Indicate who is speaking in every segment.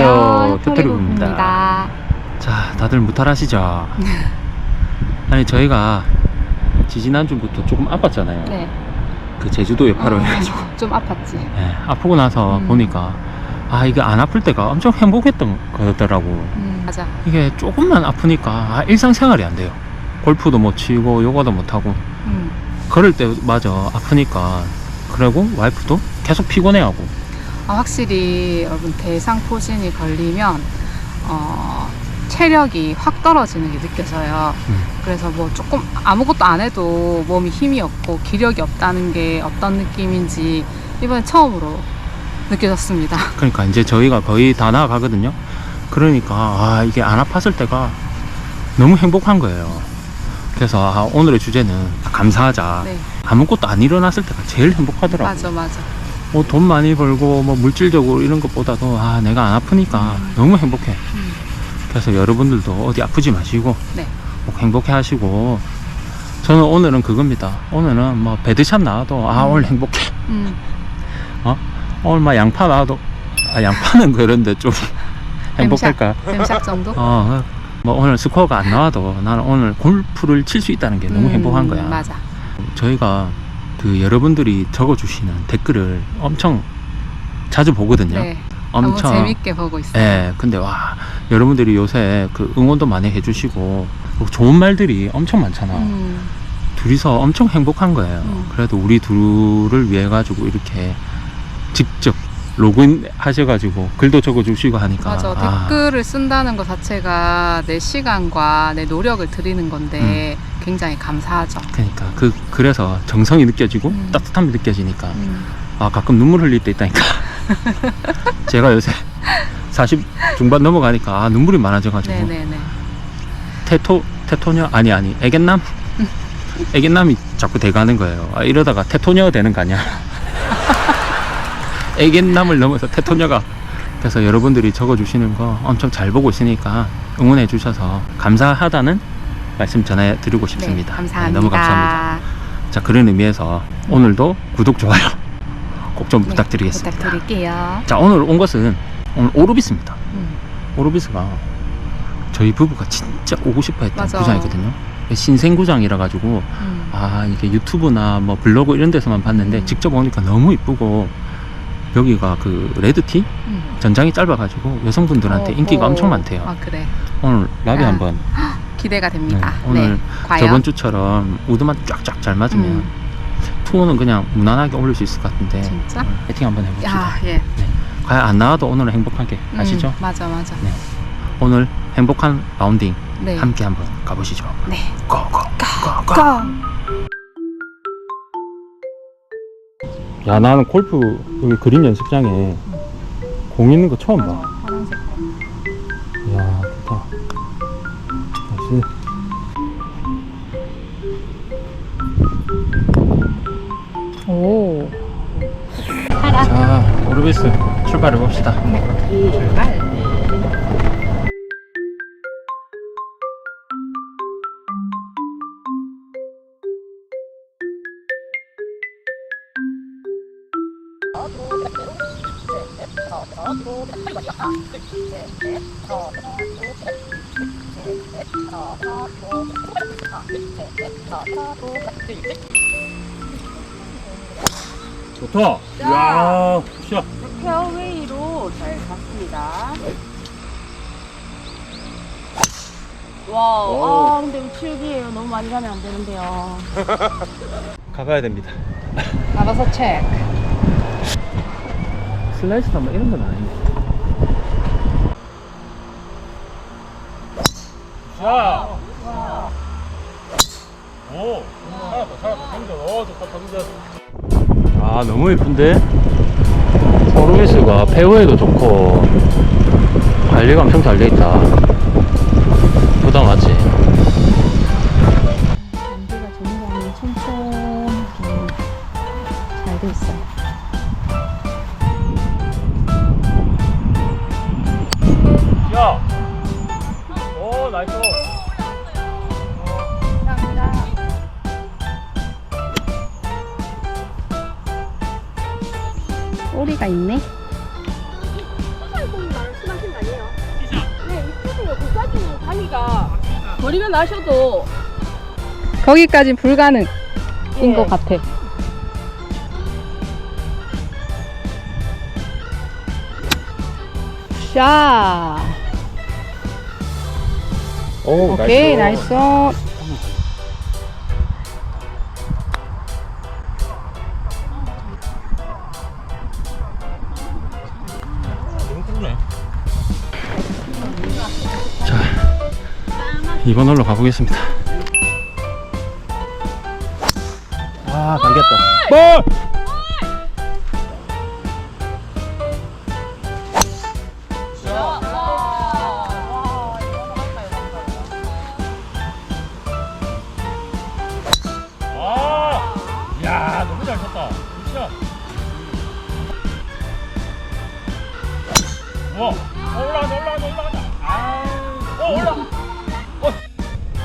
Speaker 1: 안녕하세요. 토리국입니다.
Speaker 2: 자, 다들 무탈하시죠? 아니, 저희가 지지난주부터 조금 아팠잖아요.
Speaker 1: 네.
Speaker 2: 그 제주도 여파로
Speaker 1: 어,
Speaker 2: 해가지고.
Speaker 1: 좀 아팠지.
Speaker 2: 예, 아프고 나서
Speaker 1: 음.
Speaker 2: 보니까, 아, 이게 안 아플 때가 엄청 행복했던 거더라고.
Speaker 1: 음, 맞아.
Speaker 2: 이게 조금만 아프니까, 아, 일상생활이 안 돼요. 골프도 못 치고, 요가도 못 하고.
Speaker 1: 음.
Speaker 2: 그럴 때, 맞아. 아프니까. 그리고 와이프도 계속 피곤해하고.
Speaker 1: 아, 확실히 여러분 대상포진이 걸리면 어, 체력이 확 떨어지는 게 느껴져요.
Speaker 2: 음.
Speaker 1: 그래서 뭐 조금 아무것도 안 해도 몸이 힘이 없고 기력이 없다는 게 어떤 느낌인지 이번에 처음으로 느껴졌습니다.
Speaker 2: 그러니까 이제 저희가 거의 다 나아가거든요. 그러니까 아 이게 안 아팠을 때가 너무 행복한 거예요. 그래서 아, 오늘의 주제는 감사하자.
Speaker 1: 네,
Speaker 2: 아무것도 안 일어났을 때가 제일 행복하더라고.
Speaker 1: 맞아, 맞아.
Speaker 2: 뭐 돈 많이 벌고 뭐 물질적으로 이런 것보다도 아 내가 안 아프니까
Speaker 1: 음.
Speaker 2: 너무 행복해.
Speaker 1: 음,
Speaker 2: 그래서 여러분들도 어디 아프지 마시고
Speaker 1: 네.
Speaker 2: 꼭 행복해 하시고 저는 오늘은 그겁니다. 오늘은 뭐 배드샷 나와도 아
Speaker 1: 음.
Speaker 2: 오늘 행복해.
Speaker 1: 음,
Speaker 2: 오늘 막 양파 나와도 아 양파는 그런데 좀 행복할까?
Speaker 1: 뱀샷 정도?
Speaker 2: 어, 뭐 오늘 스코어가 안 나와도 나는 오늘 골프를 칠 수 있다는 게 너무
Speaker 1: 음,
Speaker 2: 행복한 거야.
Speaker 1: 맞아.
Speaker 2: 저희가 그 여러분들이 적어주시는 댓글을 엄청 자주 보거든요.
Speaker 1: 네. 너무
Speaker 2: 엄청.
Speaker 1: 재밌게 보고 있어요.
Speaker 2: 예, 근데 와 여러분들이 요새 그 응원도 많이 해주시고 그 좋은 말들이 엄청 많잖아.
Speaker 1: 음,
Speaker 2: 둘이서 엄청 행복한 거예요.
Speaker 1: 음.
Speaker 2: 그래도 우리 둘을 위해 가지고 이렇게 직접 로그인 하셔가지고 글도 적어주시고 하니까
Speaker 1: 맞아.
Speaker 2: 아,
Speaker 1: 댓글을 쓴다는 것 자체가 내 시간과 내 노력을 들이는 건데
Speaker 2: 음.
Speaker 1: 굉장히 감사하죠.
Speaker 2: 그러니까 그 그래서 정성이 느껴지고
Speaker 1: 음.
Speaker 2: 따뜻함이 느껴지니까
Speaker 1: 음,
Speaker 2: 아 가끔 눈물 흘릴 때 있다니까. 제가 요새 40 중반 넘어가니까 아, 눈물이 많아져가지고.
Speaker 1: 네네네.
Speaker 2: 테토 테토녀? 아니 아니 애견남? 애견남이 자꾸 돼가는 거예요. 아, 이러다가 테토녀 되는 거 아니야? 애견남을 넘어서 테토녀가 그래서 여러분들이 적어주시는 거 엄청 잘 보고 있으니까 응원해 주셔서 감사하다는 말씀 전해드리고 싶습니다
Speaker 1: 네, 감사합니다.
Speaker 2: 네, 너무 감사합니다 자 그런 의미에서 오늘도 구독 좋아요 꼭좀
Speaker 1: 네,
Speaker 2: 부탁드리겠습니다
Speaker 1: 부탁드릴게요.
Speaker 2: 자 오늘 온 것은 오늘 오르비스입니다
Speaker 1: 음,
Speaker 2: 오르비스가 저희 부부가 진짜 오고 싶어 했던
Speaker 1: 맞아.
Speaker 2: 구장이거든요 신생 구장이라 가지고
Speaker 1: 음.
Speaker 2: 아 이게 유튜브나 뭐 블로그 이런 데서만 봤는데
Speaker 1: 음.
Speaker 2: 직접 오니까 너무 이쁘고 여기가 그 레드티
Speaker 1: 음.
Speaker 2: 전장이 짧아 가지고 여성분들한테
Speaker 1: 어,
Speaker 2: 인기가
Speaker 1: 어.
Speaker 2: 엄청 많대요
Speaker 1: 아 그래.
Speaker 2: 오늘 라비
Speaker 1: 아,
Speaker 2: 한번
Speaker 1: 기대가 됩니다.
Speaker 2: 네, 오늘
Speaker 1: 네. 과연.
Speaker 2: 저번 주처럼 우드만 쫙쫙 잘 맞으면
Speaker 1: 음.
Speaker 2: 투어는 그냥 무난하게 올릴 수 있을 것 같은데
Speaker 1: 진짜?
Speaker 2: 배팅 한번 해봅시다
Speaker 1: 야 예.
Speaker 2: 과연 안 나와도 오늘은 행복하게
Speaker 1: 음,
Speaker 2: 아시죠?
Speaker 1: 맞아 맞아.
Speaker 2: 네. 오늘 행복한 라운딩
Speaker 1: 네.
Speaker 2: 함께 한번 가보시죠
Speaker 1: 네.
Speaker 2: 고고 고고
Speaker 1: 고.
Speaker 2: 야 나는 골프 여기 그림 연습장에 공 있는 거 처음 봐. 자 오르비스 출발해 봅시다.
Speaker 1: 출발.
Speaker 2: 좋다. 야 샷.
Speaker 3: 페어웨이로 잘 갔습니다. 와,
Speaker 2: 오.
Speaker 3: 아 근데 우측이에요. 너무 많이 가면 안 되는데요.
Speaker 2: 가봐야 됩니다.
Speaker 1: 알아서 체크.
Speaker 2: 슬라이스나 뭐 이런 건 아닌데. 자. 오, 살았다, 살았다. 당전. 어, 좋다, 당전. 아, 너무 예쁜데? 오르비스가 페어웨이도 좋고, 관리가 엄청 잘 돼 있다. 부담 맞지?
Speaker 3: 연비가 굉장히 촘촘하게 잘돼 있어요.
Speaker 2: 야! 오, 나이스.
Speaker 1: 꼬리가 있네.
Speaker 3: 거리면 나셔도
Speaker 1: 거기까진 불가능인
Speaker 3: 예.
Speaker 1: 것 같아. 샤.
Speaker 2: 오,
Speaker 1: 오케이, 나이스.
Speaker 2: 나이스. 2번 홀로 가보겠습니다. 아, 감겼다. 볼!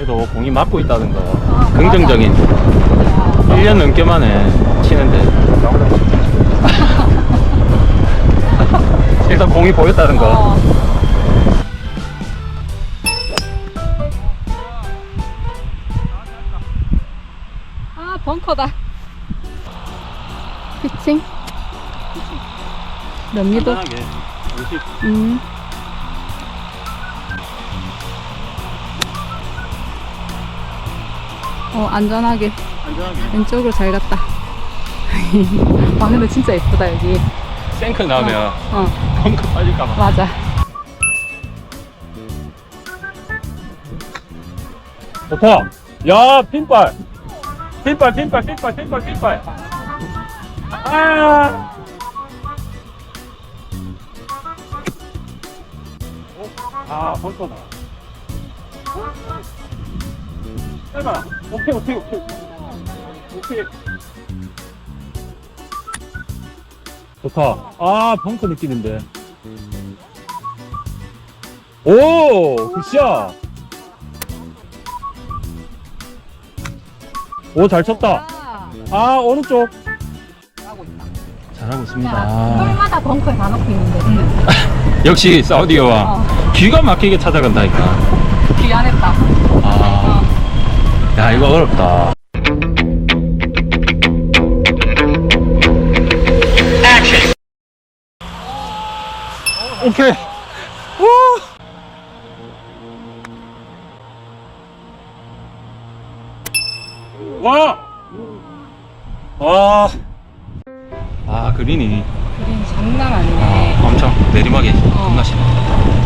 Speaker 2: 그래도 공이 맞고 있다는 거. 긍정적인. 1년 넘게 만에 치는데. 일단 공이 보였다는 거.
Speaker 1: 아, 벙커다. 피칭? 몇 미터?
Speaker 2: 간단하게. 50
Speaker 1: 음. 어, 안전하게
Speaker 2: 안전하게
Speaker 1: 왼쪽으로 잘 갔다. 와, 근데 진짜 예쁘다, 여기.
Speaker 2: 생크 나오면
Speaker 1: 어,
Speaker 2: 벙커 빠질까봐
Speaker 1: 맞아.
Speaker 2: 좋다. 야, 핀발. 핀발, 핀발, 핀발, 핀발, 핀발. 아. 아, 벌써다. 해봐. 오케이, 오케이, 오케이. 오케이. 좋다. 아, 벙커 느낌인데. 오, 굿샷. 오, 잘 쳤다. 아, 오른쪽. 잘하고 있습니다.
Speaker 1: 홀마다 벙커에 다 넣고 있는데.
Speaker 2: 역시 사우디어와 기가 막히게 찾아간다니까.
Speaker 1: 귀환했다.
Speaker 2: 아, 야, 이거 어렵다. 오케이. 오! 와! 와! 아, 그린이
Speaker 1: 그린 장난
Speaker 2: 아,
Speaker 1: 아니네.
Speaker 2: 엄청 내리막이 겁나 심해.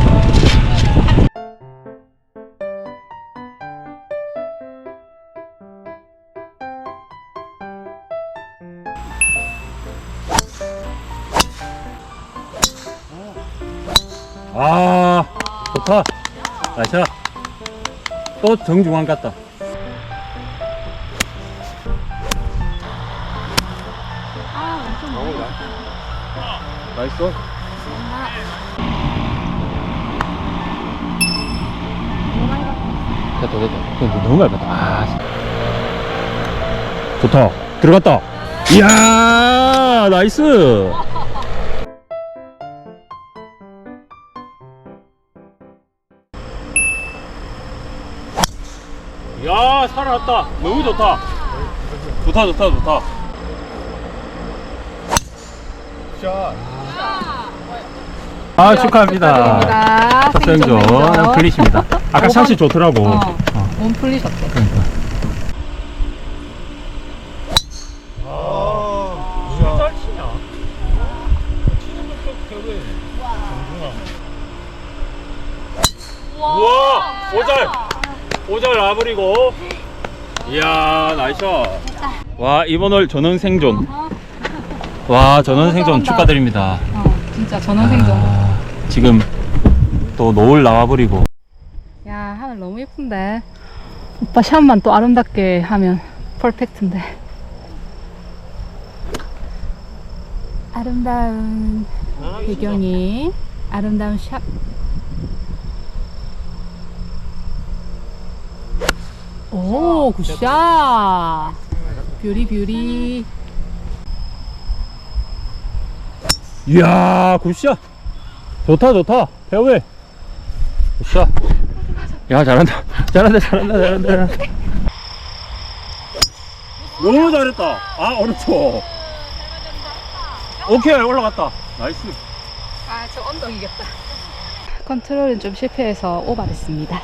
Speaker 2: 아, 좋다. 나이스. 또 정중앙 같다. 나이스. 됐다, 됐다. 너무 얇았다. 아, 씨. 좋다. 들어갔다. 이야, 나이스. 살아났다. 너무 좋다. 좋다, 좋다, 좋다. 아, 축하합니다.
Speaker 1: 축하드립니다.
Speaker 2: 첫
Speaker 1: 생존
Speaker 2: 생존
Speaker 1: 생존.
Speaker 2: 풀리십니다. 아까 샷이 좋더라고.
Speaker 1: 어,
Speaker 2: 어.
Speaker 1: 몸 풀리셨대.
Speaker 2: 그러니까. 잘 치냐? 치는 것도 결국에 정중앙. 우와! 오잘! 오잘 나버리고. 이야, 나이스. 와, 이번 월 전원 생존. 와, 전원 생존. 축하드립니다.
Speaker 1: 어, 진짜 전원 생존.
Speaker 2: 아, 지금 또 노을 나와버리고.
Speaker 1: 야, 하늘 너무 예쁜데. 오빠 샷만 또 아름답게 하면 퍼펙트인데. 아름다운 배경이 아름다운 샷. 오, 굿샷. 뷰리 뷰리.
Speaker 2: 이야, 굿샷. 좋다, 좋다. 페어웨이. 굿샷. 야 잘한다 잘한다 잘한다 잘한다 너무 잘했다 아 오른쪽 오케이 올라갔다 나이스
Speaker 1: 아, 저 언덕이겠다. 컨트롤은 좀 실패해서 오버됐습니다.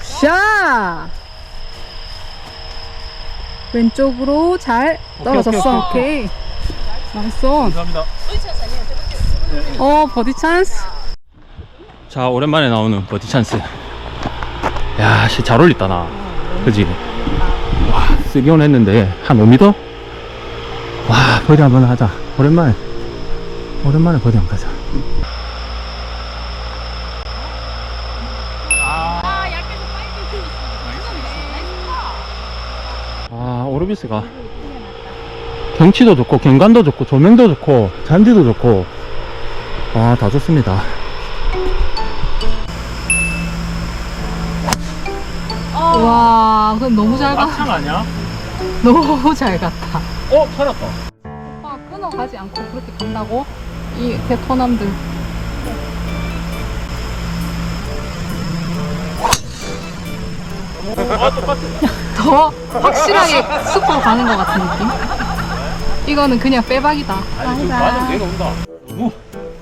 Speaker 1: 샤! 왼쪽으로 잘 떨어졌어. 오케이. 나이스.
Speaker 2: 감사합니다
Speaker 1: 어, 버디 찬스.
Speaker 2: 자 오랜만에 나오는 버디 찬스 야 씨 잘 올렸다 나 그지 와 쓰기온 했는데 한 5m? 와 버디 한번 하자 오랜만에 오랜만에 버디 한번 가자 아 오르비스가 경치도 좋고 경관도 좋고 조명도 좋고 잔디도 좋고 아 다 좋습니다
Speaker 1: 와, 그건 너무 잘 갔다.
Speaker 2: 막창 아니야?
Speaker 1: 너무 잘 갔다.
Speaker 2: 어 살았다
Speaker 1: 오빠 끊어가지 않고 그렇게 간다고? 이 베트남들.
Speaker 2: 아 똑같아
Speaker 1: 더 확실하게 숲으로 가는 것 같은 느낌? 이거는 그냥 빼박이다.
Speaker 2: 맞아 내려온다 너무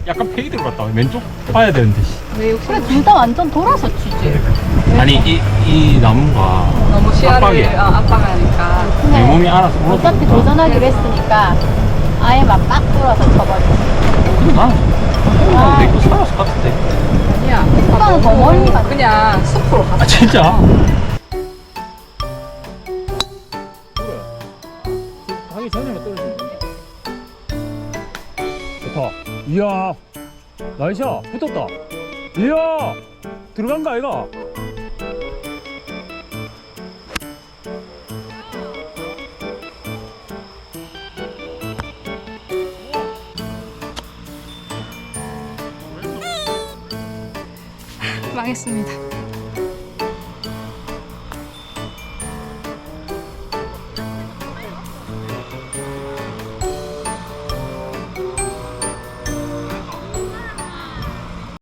Speaker 2: 약간 페이드로 갔다 왼쪽 봐야 되는데 씨.
Speaker 1: 왜?
Speaker 3: 그래 둘 다 완전 돌아서 치지.
Speaker 2: 아니 이, 이 나무가
Speaker 1: 너무 시야를
Speaker 2: 압박이야.
Speaker 1: 아, 압박하니까.
Speaker 2: 내 몸이 알아서
Speaker 3: 어차피
Speaker 2: 울어주니까.
Speaker 3: 도전하기로 했으니까 아예 막 빡 돌아서 쳐버려.
Speaker 2: 근데 나는 내거 살았을 것 같은데
Speaker 1: 아니야.
Speaker 3: 오빠는 더 멀리 가.
Speaker 1: 그냥 숲으로 가.
Speaker 2: 아 진짜? 이야 나이샤 붙었다 이야 들어간 거 아이가
Speaker 1: 망했습니다.